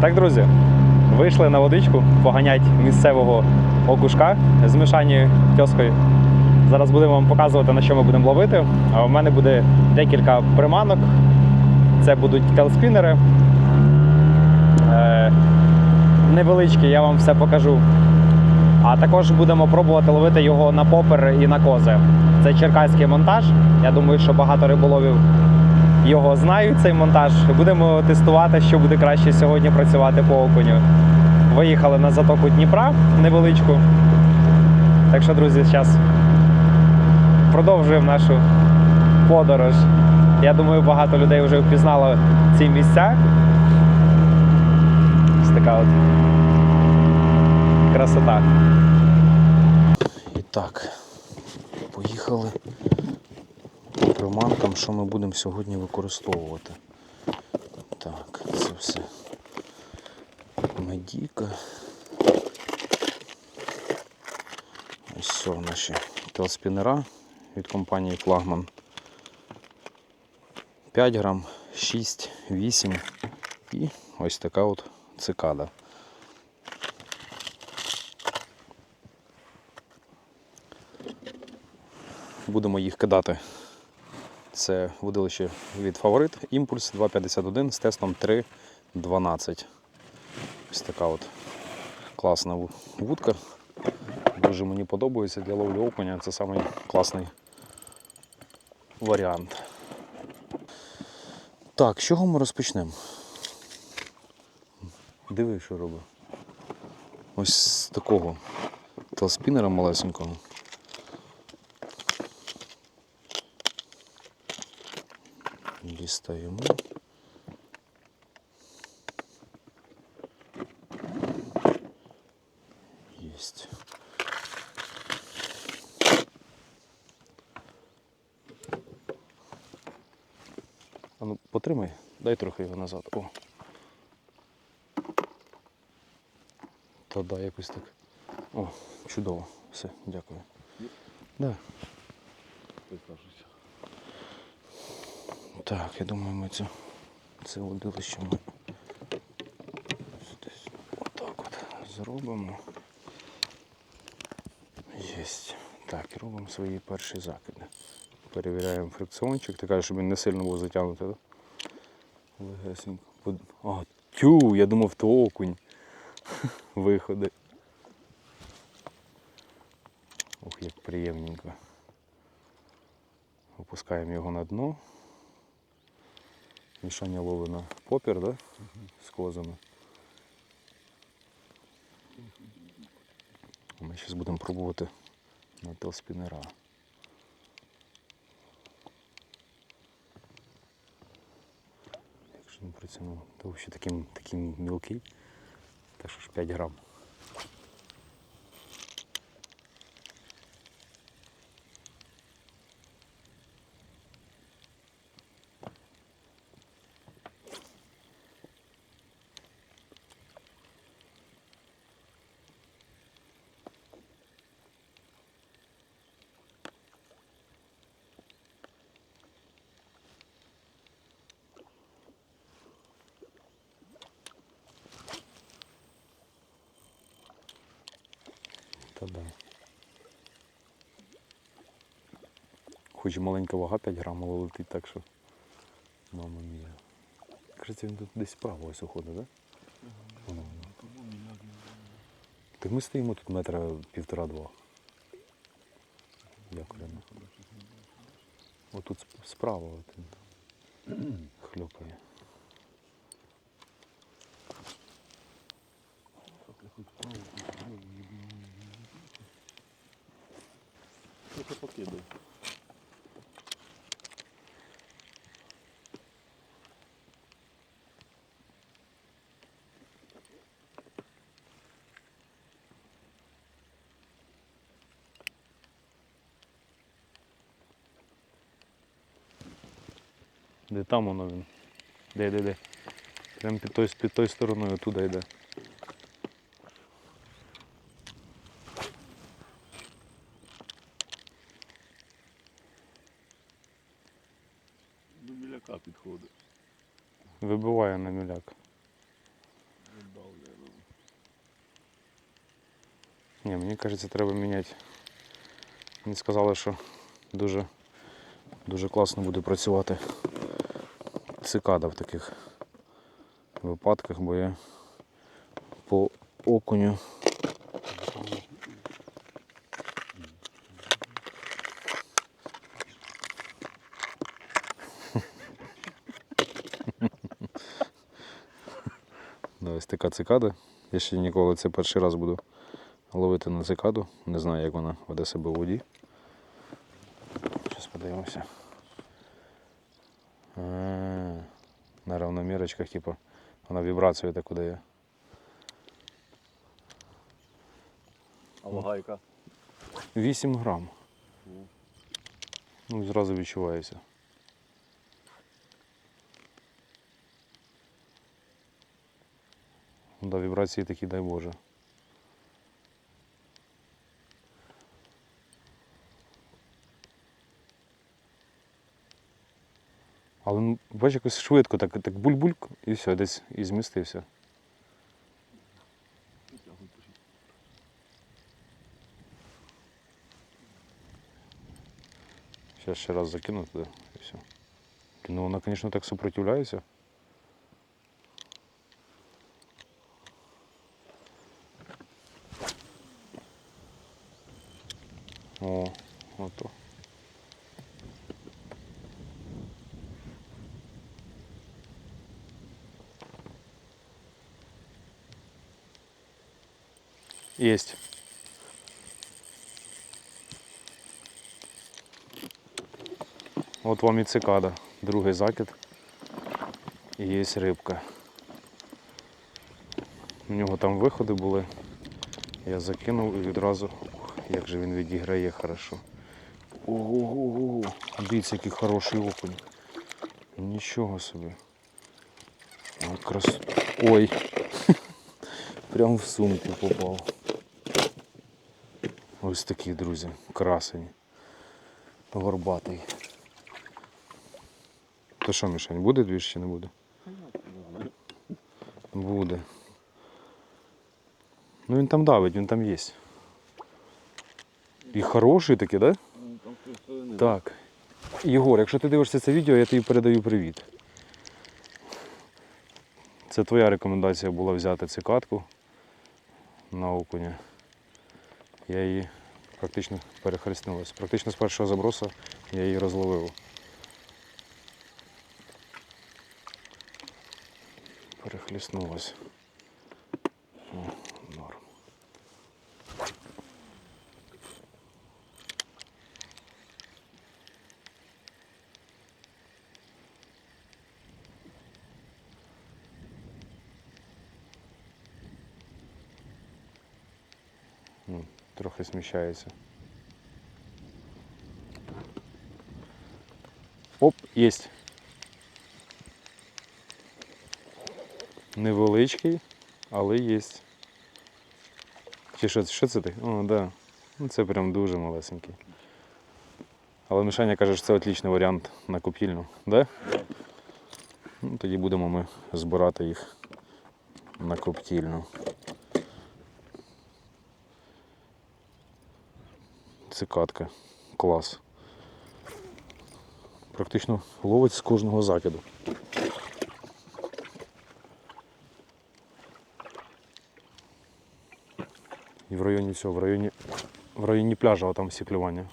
Так, друзі, вийшли на водичку поганять місцевого окушка з мішаною тьоскою. Зараз будемо вам показувати, на що ми будемо ловити. А у мене буде декілька приманок. Це будуть телспінери. Е, невеличкі, я вам все покажу. А також будемо пробувати ловити його на попер і на кози. Це черкаський монтаж. Я думаю, що багато риболовів його знають, цей монтаж. Будемо тестувати, що буде краще сьогодні працювати по окуню. Виїхали на затоку Дніпра невеличку. Так що, друзі, зараз продовжуємо нашу подорож. Я думаю, багато людей вже впізнало ці місця. Ось така от красота. І так, поїхали по приманкам, що ми будемо сьогодні використовувати. Так, це все медіка. Ось все наші телспінера від компанії Флагман. 5 грам, 6, 8 і ось така от цикада. Будемо їх кидати. Це водилище від фаворит імпульс 251 з тестом 3.12. Ось така от класна вудка. Дуже мені подобається для ловлі окуня. Це самий класний варіант. Так, з чого ми розпочнемо? Диви, що робить. Ось з такого телспінера малесенького. Дістаємо. Єсть. А ну потримай, дай трохи його назад. О. Та да, якось так. О, чудово. Все, дякую. Да. Так, я думаю, ми це, це водилище ми десь отак от зробимо. Єсть. Так, робимо свої перші закиди. Перевіряємо фрикціончик, така, щоб він не сильно був затягнутий. Да? Легесенько. А, тю, я думав, то окунь. Виходи. Ох, як приємненько. Опускаємо його на дно. Мішання лови на попір, да? З козами. Ми зараз будемо пробувати на телспінера. Якщо при цьому, то взагалі такий мілкий, так що ж 5 грам. Та да. Хоч і маленька вага 5 грам, але летить так, що. Мама мія. Кажеться, він тут десь справа ось уходить, так? Воно. Так ми стоїмо тут метра півтора-два. Як прямо. Отут сп- справа от він Де там воно він? Де де де? Прям під той, під той стороною отуда йде. До біляка підходить. Вибиває на міляк. Ну. Ні, мені кажеться, треба міняти. Мені сказали, що дуже дуже класно буде працювати цикада в таких випадках, бо я по окуню. Да, ось така цикада. Я ще ніколи це перший раз буду ловити на цикаду. Не знаю, як вона веде себе у воді. Зараз подивимося. А, Равномірочках, типу, вона вібрацію таку дає. А лагайка. 8 грам. Ну, зразу відчувається. Да, вібрації такі, дай Боже. Але ну, бач, якось швидко, так, так буль-бульк і все, десь і змістився. Сейчас ще раз закину туди і все. Ну вона, звісно, так сопротивляється. О, ото. Есть. От вам і цикада, другий закид. І є рибка. У нього там виходи були. Я закинув і відразу, як же він відіграє хорошо. Ого-го-го. Дивіться, який хороший окунь. Нічого собі. Крас... Ой. Прям в сумку попав. Ось такі, друзі, красені. Горбатий. То що, Мішань, буде двіж чи не буде? Буде. Ну він там давить, він там є. І хороший такий, так? Да? Так. Єгор, якщо ти дивишся це відео, я тобі передаю привіт. Це твоя рекомендація була взяти цю катку на окуня. Я її практично перехрестнулась. Практично з першого заброса я її розловив. Перехліснулась. О, норм. Ну, Сміщається. Оп, єсть. Невеличкий, але є. Чи що, що це ти? О, да. Ну, це прям дуже малесенький. Але Мішаня каже, що це отличний варіант на купільну, да? Ну, тоді будемо ми збирати їх на коптільну. Цикатка. Клас. Практично ловить з кожного закиду. І в районі всього, в районі, в районі пляжа там всі клювання.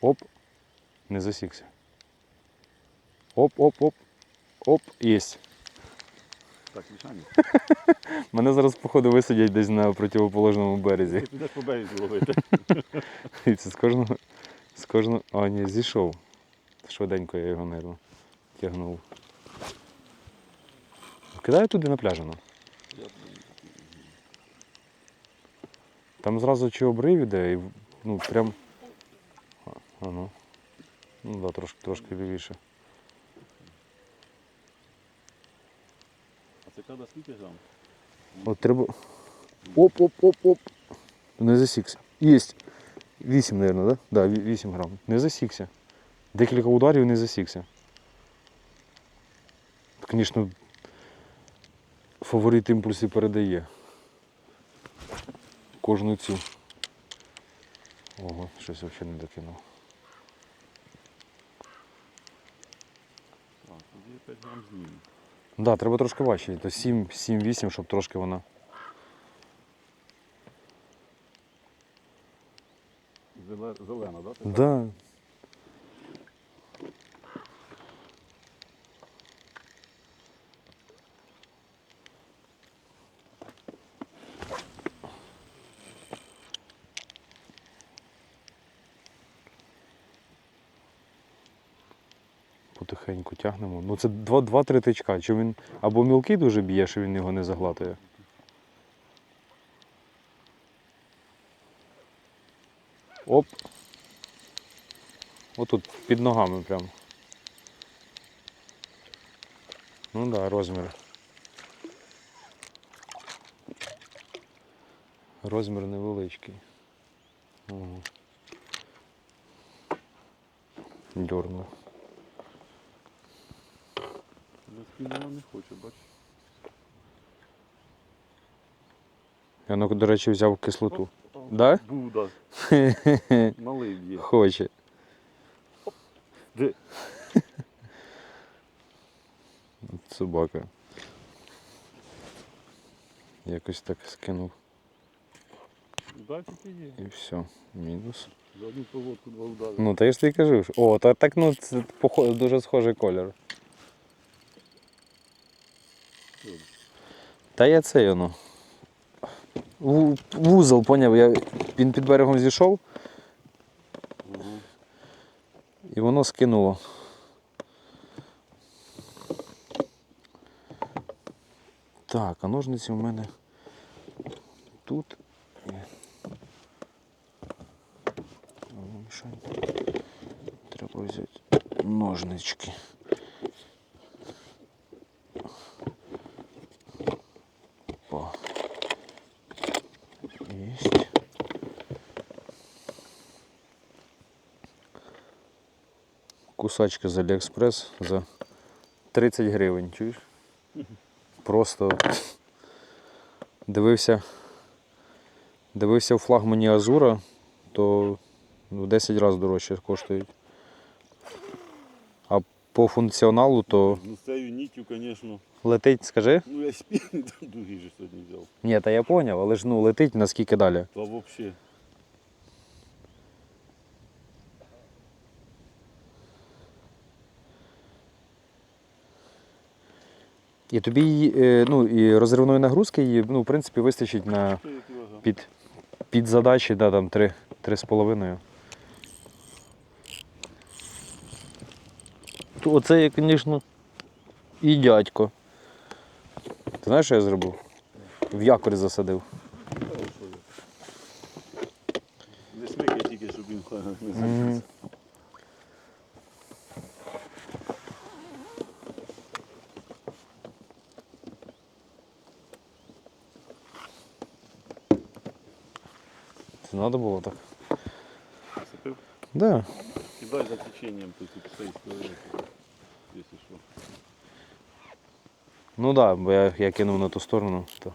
Оп, не засікся. Оп, оп, оп. Оп, єсть. Так, мішані. Мене зараз, походу, висадять десь на противоположному березі. Ти підеш по березі ловити. І це з кожного. З кожного. А, ні, зійшов. Швиденько я його нервно тягнув. Кидаю туди на пляж, ну. Там зразу чи обрив іде, і ну прям. А ну. Ну да, трошки, трошки лівіше. А це када скільки грам? От треба. Оп, оп, оп, оп. Не засікся. Єсть. 8, мабуть, да? Да, 8 грам. Не засікся. Декілька ударів не засікся. Звісно, фаворит імпульсі передає. Кожну цю. Ого, щось взагалі не докинув. Так, тоді 5 грам знімемо. Так, да, треба трошки важче. То 7, 7-8, щоб трошки вона. Зеле- да? так? Да? Да. Потихеньку тягнемо. Ну це 2-3 тичка. Чи він або мілкий дуже б'є, що він його не заглатує. Оп. Отут під ногами прям. Ну да, розмір. Розмір невеличкий. Угу. Дьорнув. Але спінена не хоче, бачиш. Я ну, до речі, взяв кислоту. Да? Був, да. Малий б'є. Хоче. Де? Собака. Якось так скинув. Да, є. І все. Мінус. За одну проводку два удари. Ну, та я ж тобі кажу. що- О, та так ну це дуже схожий колір. Та я це воно. Вузол, поняв, я, він під берегом зійшов і воно скинуло. Так, а ножниці у мене тут. Треба взяти ножнички. Опа. Есть. Кусачка з Аліекспрес за 30 гривень, чуєш? Просто дивився. Дивився в флагмані Азура, то в 10 разів дорожче коштують. А по функціоналу то Ну з цією ніттю, звісно. летить, скажи? Ну я спін другий же сьогодні взяв. Ні, та я поняв, але ж ну летить наскільки далі. Та взагалі. І тобі е, ну, і розривної нагрузки її, ну, в принципі, вистачить на під, під задачі, да, там 3, 3,5. То Оце я, звісно, і дядько. Ти знаєш, що я зробив? В якорі засадив. Ну так, да, бо я, я кинув на ту сторону. То...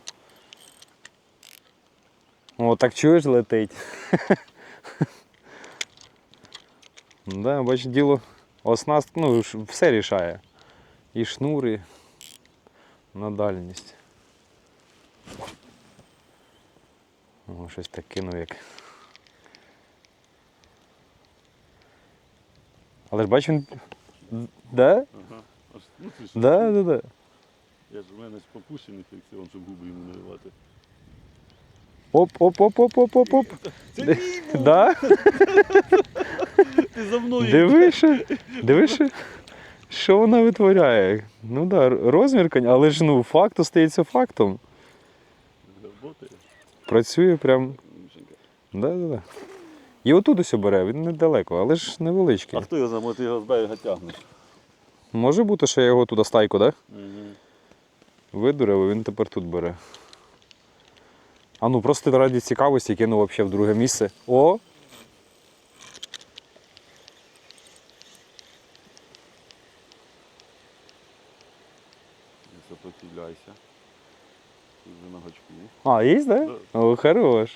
О, так чуєш летить. ну, да, бач, діло оснаст, ну, все рішає. І шнури і на дальність. О, щось так кинув як. Але ж бач він. Да? Ага. Аж, ну, ти що? Да, да, да. Я ж у мене ж попущений фрикціон, щоб губи йому наливати. Оп, оп, оп, оп, оп, оп, оп. Це мій був! Да? Ти за мною! Дивишся, дивишся, що вона витворяє. Ну так, да, розмір, кон- але ж ну, факт остається фактом. Работає. Працює прям. Мішенька. Да, да, да. І отут усе бере, він недалеко, але ж невеличкий. А хто його знає, ти його з берега тягнеш? Може бути, що я його туди стайку, так? Да? Угу. Видурив, він тепер тут бере. А ну просто раді цікавості кинув взагалі в друге місце. О! Не сопротивляйся. Тут же на гачку. А, є, так? Да? Хорош.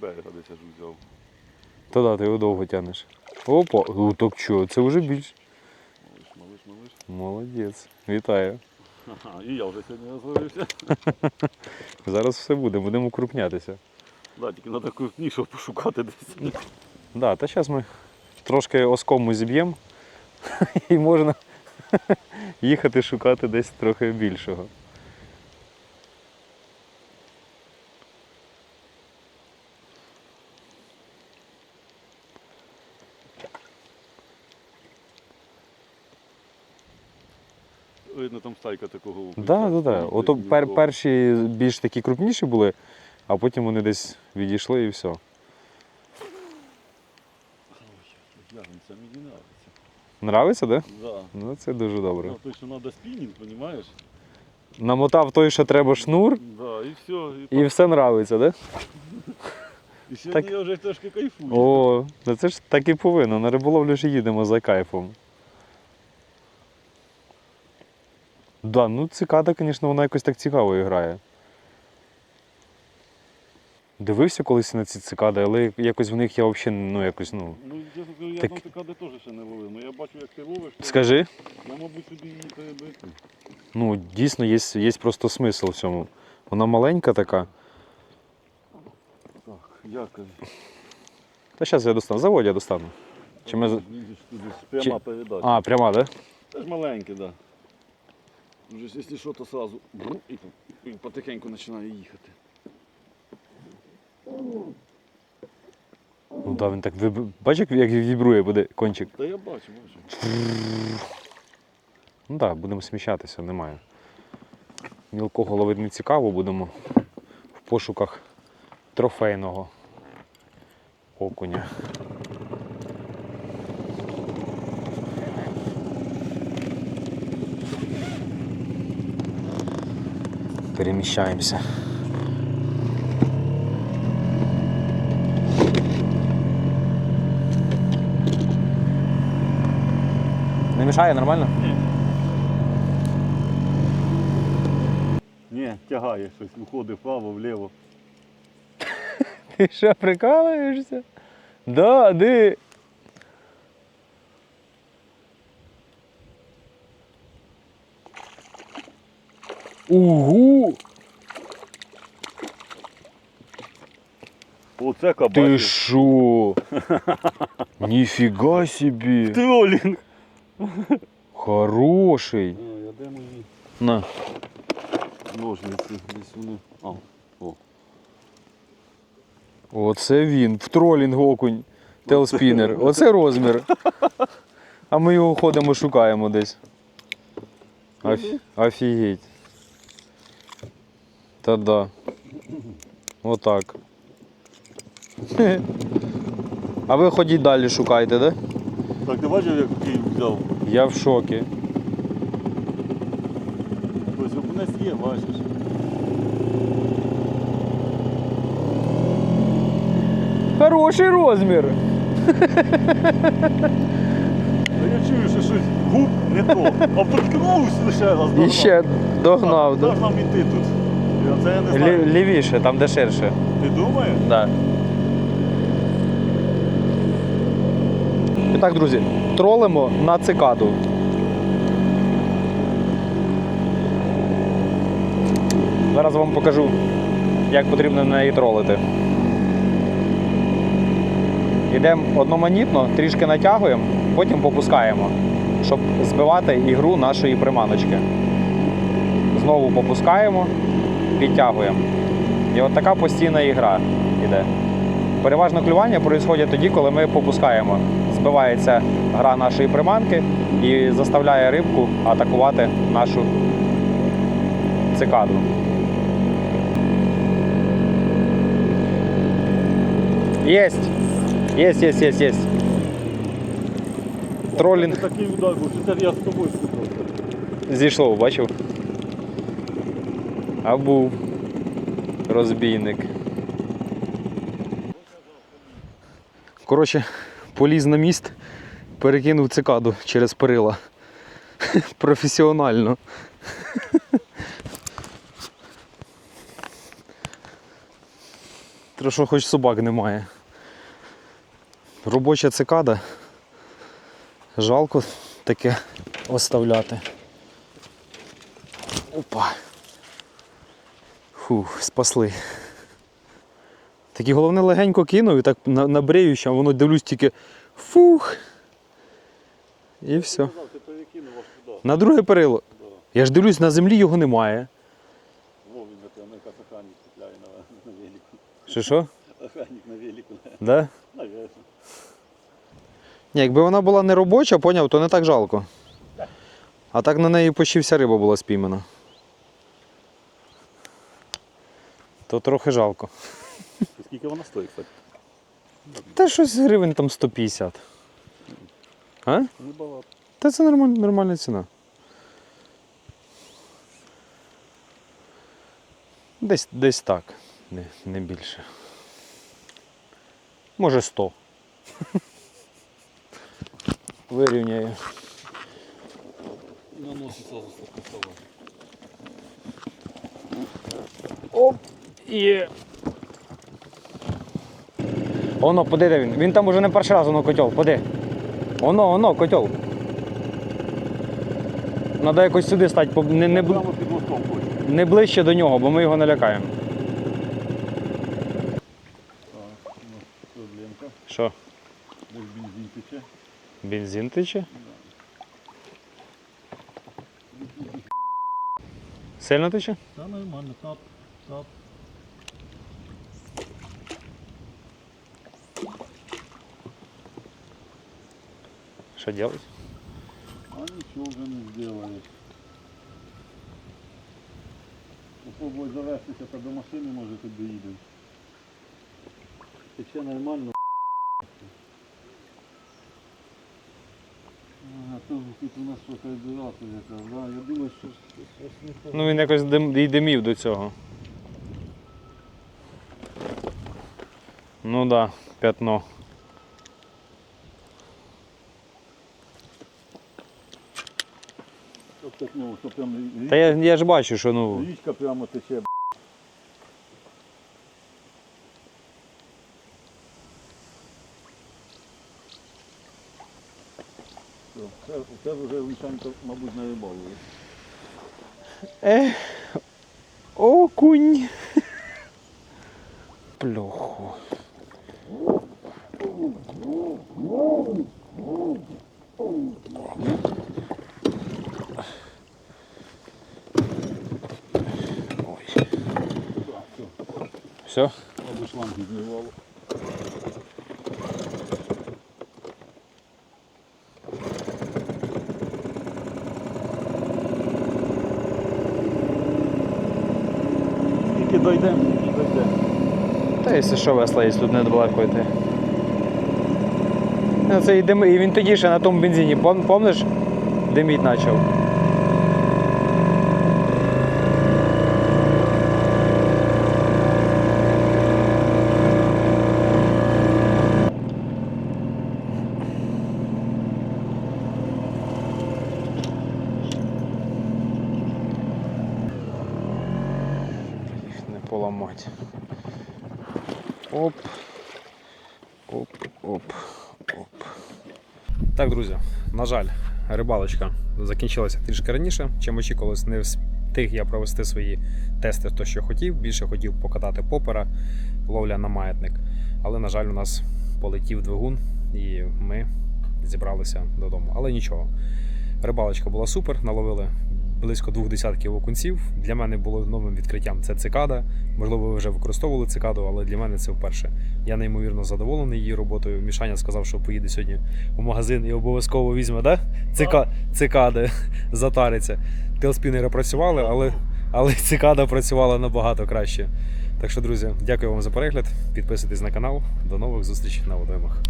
Берега десь аж взяв. Та да, ти його довго тянеш. Опа, о, так що, це вже більш. Малиш, малиш, малиш. Молодець. Вітаю. Ага, і я вже сьогодні розговорився. Зараз все буде, будемо укрупнятися. Да, тільки треба крупнішого пошукати десь. Да, та зараз ми трошки оскому зіб'ємо і можна їхати шукати десь трохи більшого. Видно, там стайка такого. Так, так. Ото пер, перші більш такі крупніші були, а потім вони десь відійшли і все. Нравиться. Да? Да. Ну це дуже добре. Ну, точно треба спінінг, розумієш? Намотав той, що треба шнур, Да, і все. і все нравиться, так? Да? І сьогодні так- я вже трошки кайфую. О, ну це ж так і повинно. На риболовлю ж їдемо за кайфом. Да, ну цикада, звісно, вона якось так цікаво грає. Дивився колись на ці цикади, але якось в них я взагалі ну, якось, ну. Ну, я кажу, я Так- там цикади теж ще не ловив. Ну я бачу, як ти ловиш. то Скажи, Я, мабуть, собі її перебити. ну дійсно є, є просто смисл в цьому. Вона маленька така. Так, дякую. Та зараз я достану. Заводь я достану. Чи ми... туди, Пряма передача. А, пряма, так? Да? Це ж маленький, так. Да. Якщо що, то одразу і, і потихеньку починає їхати. Ну так, він так виб... Бачиш, як вібрує буде кончик. Та я бачу, бачу. Ну так, будемо сміщатися, немає. Мілкого ловити не цікаво, будемо в пошуках трофейного окуня. Переміщаємося. Не мішає нормально? Ні, тягає щось, виходить вправо, вліво. Ти що, прикалуєшся? Да, ди. Угу! Оце Ти кабачик. шо? Ніфіга собі! Тролінг. Хороший! А, я де мої На. ножниці? Десь вони. А, о. Оце він. В тролінг окунь. Телспінер. Оце розмір. А ми його ходимо шукаємо десь. Оф- Офігеть. Та да. Отак. А ви ходіть далі шукайте, да? Так, ти бачив, як Київ взяв? Я в шокі. Ось у нас є, бачиш. Хороший розмір. Та я чую, що щось губ не то. А приткнувся лише раз. І ще догнав. Да? так нам іти тут. Я- Це я не знаю. Лі- лівіше, там де ширше. Ти думаєш? Да. І так, друзі, тролимо на цикаду. Зараз вам покажу, як потрібно на неї тролити. Йдемо одноманітно, трішки натягуємо, потім попускаємо, щоб збивати ігру нашої приманочки. Знову попускаємо, підтягуємо. І от така постійна ігра йде. Переважно клювання відбувається тоді, коли ми попускаємо. Збивається гра нашої приманки і заставляє рибку атакувати нашу цикаду. Єсть! Єсть, єсть, єсть, єсть. Тролінг такий удар був, це я з тобою зійшло, бачив? А був розбійник. Коротше, поліз на міст Перекинув цикаду через перила. Професіонально. Треба, хоч собак немає. Робоча цикада. Жалко таке оставляти. Опа. Фух, спасли. Такі головне легенько кинув і так на- набреючи, а воно дивлюсь тільки фух. І все. На друге перило. Я ж дивлюсь, на землі його немає. Во, він тебе якраз охранник купляє на, велику. Що що? Охранник на велику. Да? Наверно. Ні, якби вона була не робоча, поняв, то не так жалко. А так на неї почти вся риба була спіймана. То трохи жалко. Скільки вона стоїть, кстати? Та щось гривень там 150. А? Не багато. Та це нормаль, нормальна ціна. Десь, десь так, не, не більше. Може 100. Вирівняю. На носі сразу стопустила. Оп! Є. Оно, поди де він. Він там уже не перший раз, воно котел, поди. Оно, оно, котел. Надо якось сюди стати, поб- не, не, бл- Прямо під мостом хоче. не ближче до нього, бо ми його налякаємо. Так, у нас проблемка. Що, Десь бензин тече. бензин тече? Сильно тече? Та нормально, тап, тап. Що робити? А нічого вже не зробиш. Попробуй завестися та до машини, може тут доїдемо. Тече нормально. Ага, тут, тут у нас що карбюратор якраз, да? Я думаю, що щось не так. Ну він якось дим, і димів до цього. Ну да, п'ятно. Так, ну, щоб прям Та я, я ж бачу, що ну. річка прямо тече. б***. Все, Це, це вже Мішанька, мабуть, на рибалу. Ех, окунь. Плоху. Ой. Все? Мабуть, шланги зірвало. Скільки дойдемо, скільки дойдемо. Та якщо що весла, є тут недалеко йти. Ну, це і, дим, і він тоді ще на тому бензині, пом, помниш, диміть почав. Їх не поламати. Оп. Оп, оп, оп. Так, друзі, на жаль, рибалочка закінчилася трішки раніше, чим очікувалось. Не встиг я провести свої тести, то що хотів. Більше хотів покатати попера, ловля на маятник. Але, на жаль, у нас полетів двигун, і ми зібралися додому. Але нічого. Рибалочка була супер, наловили близько двох десятків окунців. Для мене було новим відкриттям це цикада. Можливо, ви вже використовували цикаду, але для мене це вперше. Я неймовірно задоволений її роботою. Мішаня сказав, що поїде сьогодні в магазин і обов'язково візьме, да? Цика... цикади, затариться. Телспінери працювали, але, але цикада працювала набагато краще. Так що, друзі, дякую вам за перегляд. Підписуйтесь на канал. До нових зустрічей на водоймах.